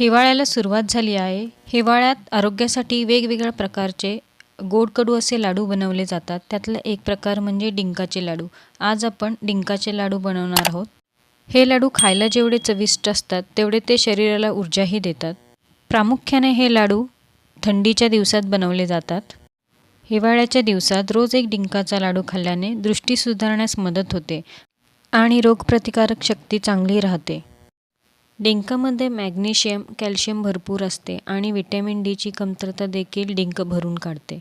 हिवाळ्याला सुरुवात झाली आहे. हिवाळ्यात आरोग्यासाठी वेगवेगळ्या प्रकारचे गोडकडू असे लाडू बनवले जातात. त्यातला एक प्रकार म्हणजे डिंकाचे लाडू. आज आपण डिंकाचे लाडू बनवणार आहोत. हे लाडू खायला जेवढे चविष्ट असतात तेवढे ते शरीराला ऊर्जाही देतात. प्रामुख्याने हे लाडू थंडीच्या दिवसात बनवले जातात. हिवाळ्याच्या दिवसात रोज एक डिंकाचा लाडू खाल्ल्याने दृष्टी सुधारण्यास मदत होते आणि रोगप्रतिकारक शक्ती चांगली राहते. डिंकामध्ये मॅग्नेशियम कॅल्शियम भरपूर असते आणि विटॅमिन डीची कमतरता देखील डिंक भरून काढते.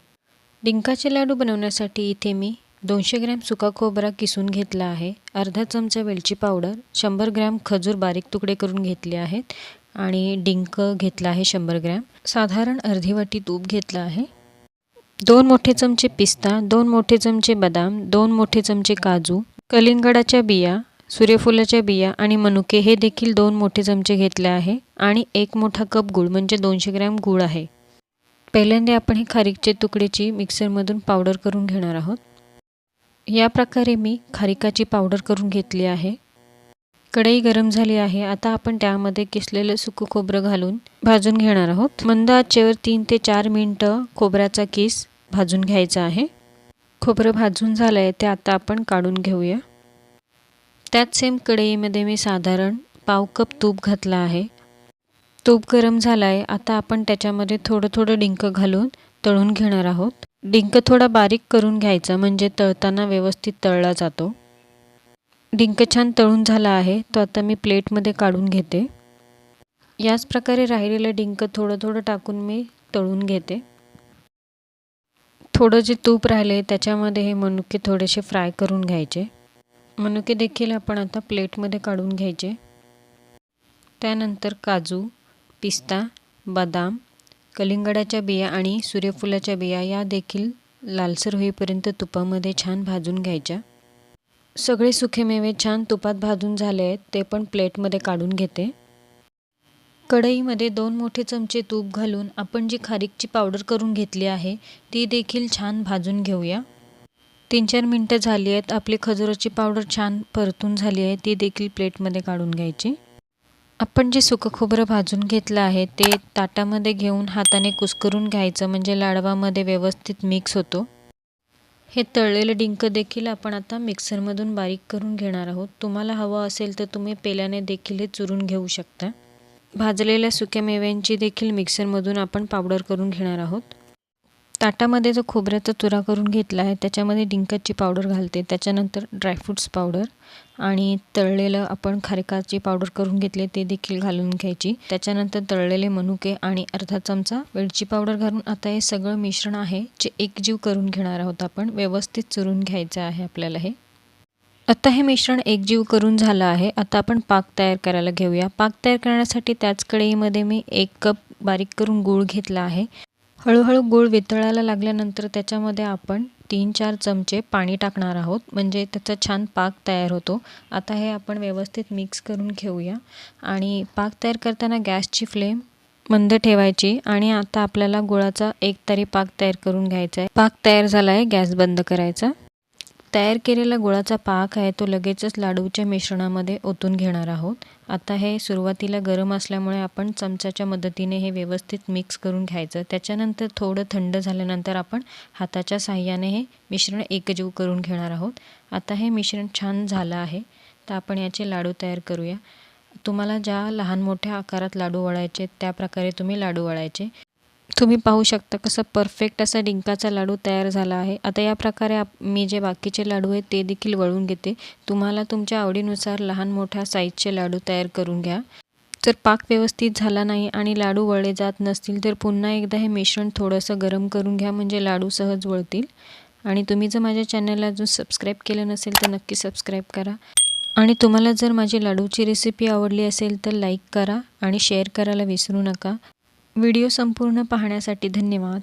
डिंकाचे लाडू बनवण्यासाठी इथे मी दोनशे ग्रॅम सुका खोबरा किसून घेतला आहे अर्धा चमचा वेलची पावडर शंभर ग्रॅम खजूर बारीक तुकडे करून घेतले आहेत आणि डिंक घेतला आहे शंभर ग्रॅम. साधारण अर्धी वाटी तूप घेतलं आहे. दोन मोठे चमचे पिस्ता दोन मोठे चमचे बदाम दोन मोठे चमचे काजू कलिंगडाच्या बिया सूर्यफुलाच्या बिया आणि मनुके हे देखील दोन मोठे चमचे घेतले आहे आणि एक मोठा कप गूळ म्हणजे दोनशे ग्रॅम गूळ आहे. पहिल्यांदा आपण हे खारीकचे तुकडेची मिक्सरमधून पावडर करून घेणार आहोत. या प्रकारे मी खारिकाची पावडर करून घेतली आहे. कढई गरम झाली आहे. आता आपण त्यामध्ये किसलेलं सुकं खोबरं घालून भाजून घेणार आहोत. मंद आचेवर तीन ते चार मिनटं खोबऱ्याचा किस भाजून घ्यायचा आहे. खोबरं भाजून झालं आहे ते आता आपण काढून घेऊया. त्यात सेम कढईमध्ये मी साधारण पाव कप तूप घातला आहे. तूप गरम झाला आहे आता आपण त्याच्यामध्ये थोडं थोडं डिंक घालून तळून घेणार आहोत. डिंक थोडा बारीक करून घ्यायचा म्हणजे तळताना व्यवस्थित तळला जातो. डिंक छान तळून झाला आहे तो आता मी प्लेटमध्ये काढून घेते. याच प्रकारे राहिलेलं डिंक थोडं थोडं टाकून मी तळून घेते. थोडं जे तूप राहिले त्याच्यामध्ये हे मनुके थोडेसे फ्राय करून घ्यायचे. मनुके देखील आपण आता प्लेटमध्ये काढून घ्यायचे. त्यानंतर काजू पिस्ता बदाम कलिंगडाच्या बिया आणि सूर्यफुलाच्या बिया या देखील लालसर होईपर्यंत तुपामध्ये छान भाजून घ्यायच्या. सगळे सुखे मेवे छान तुपात भाजून झाले आहेत ते पण प्लेटमध्ये काढून घेते. कढईमध्ये दोन मोठे चमचे तूप घालून आपण जी खारीकची पावडर करून घेतली आहे ती देखील छान भाजून घेऊया. तीन चार मिनटं झाली आहेत. आपली खजुराची पावडर छान परतून झाली आहे. ती देखील प्लेटमध्ये काढून घ्यायची. आपण जे सुकं खोबरं भाजून घेतलं आहे ते ताटामध्ये घेऊन हाताने कुस्करून घ्यायचं. म्हणजे लाडवामध्ये व्यवस्थित मिक्स होतो. हे तळलेलं डिंक देखील आपण आता मिक्सरमधून बारीक करून घेणार आहोत. तुम्हाला हवं असेल तर तुम्ही पेल्याने देखील हे चुरून घेऊ शकता. भाजलेल्या सुक्या मेव्यांची देखील मिक्सरमधून आपण पावडर करून घेणार आहोत. ताटामध्ये जो खोबऱ्याचा चुरा करून घेतला आहे त्याच्यामध्ये डिंकची पावडर घालते. त्याच्यानंतर ड्रायफ्रूट्स पावडर आणि तळलेलं आपण खारेकाची पावडर करून घेतले ते देखील घालून घ्यायची. त्याच्यानंतर तळलेले मनुके आणि अर्धा चमचा वेलची पावडर घालून आता हे सगळं मिश्रण आहे जे एकजीव करून घेणार आहोत आपण. व्यवस्थित चुरून घ्यायचं आहे आपल्याला हे. आता हे मिश्रण एकजीव करून झालं आहे. आता आपण पाक तयार करायला घेऊया. पाक तयार करण्यासाठी त्याच कढईमध्ये मी एक कप बारीक करून गूळ घेतला आहे. हळूहळू गूळ वितळायला लागल्यानंतर त्याच्यामध्ये आपण तीन चार चमचे पाणी टाकणार आहोत. म्हणजे त्याचा छान पाक तयार होतो. आता हे आपण व्यवस्थित मिक्स करून घेऊया. आणि पाक तयार करताना गॅसची फ्लेम मंद ठेवायची आणि आता आपल्याला गुळाचा एक तरी पाक तयार करून घ्यायचा आहे. पाक तयार झाला आहे गॅस बंद करायचा. तयार केलेला गुळाचा पाक आहे तो लगेचच लाडूच्या मिश्रणामध्ये ओतून घेणार आहोत. आता हे सुरुवातीला गरम असल्यामुळे आपण चमचाच्या मदतीने हे व्यवस्थित मिक्स करून घ्यायचं. त्याच्यानंतर थोडं थंड झाल्यानंतर आपण हाताच्या साह्याने हे मिश्रण एकजीव करून घेणार आहोत. आता हे मिश्रण छान झालं आहे तर आपण याचे लाडू तयार करूया. तुम्हाला ज्या लहान मोठ्या आकारात लाडू वळायचे त्या प्रकारे तुम्ही लाडू वळायचे. तुम्ही पाहू शकता कसं परफेक्ट असा डिंकाचा लाडू तयार झाला आहे. आता या प्रकारे आप मी जे बाकीचे लाडू आहेत ते देखील वळून घेते. तुम्हाला तुमच्या आवडीनुसार लहान मोठ्या साईजचे लाडू तयार करून घ्या. जर पाक व्यवस्थित झाला नाही आणि लाडू वळले जात नसतील तर पुन्हा एकदा हे मिश्रण थोडंसं गरम करून घ्या म्हणजे लाडू सहज वळतील. आणि तुम्ही जर माझ्या चॅनलला अजून सबस्क्राईब केलं नसेल तर नक्की सबस्क्राईब करा. आणि तुम्हाला जर माझी लाडूची रेसिपी आवडली असेल तर लाईक करा आणि शेअर करायला विसरू नका. व्हिडिओ संपूर्ण पाहण्यासाठी धन्यवाद.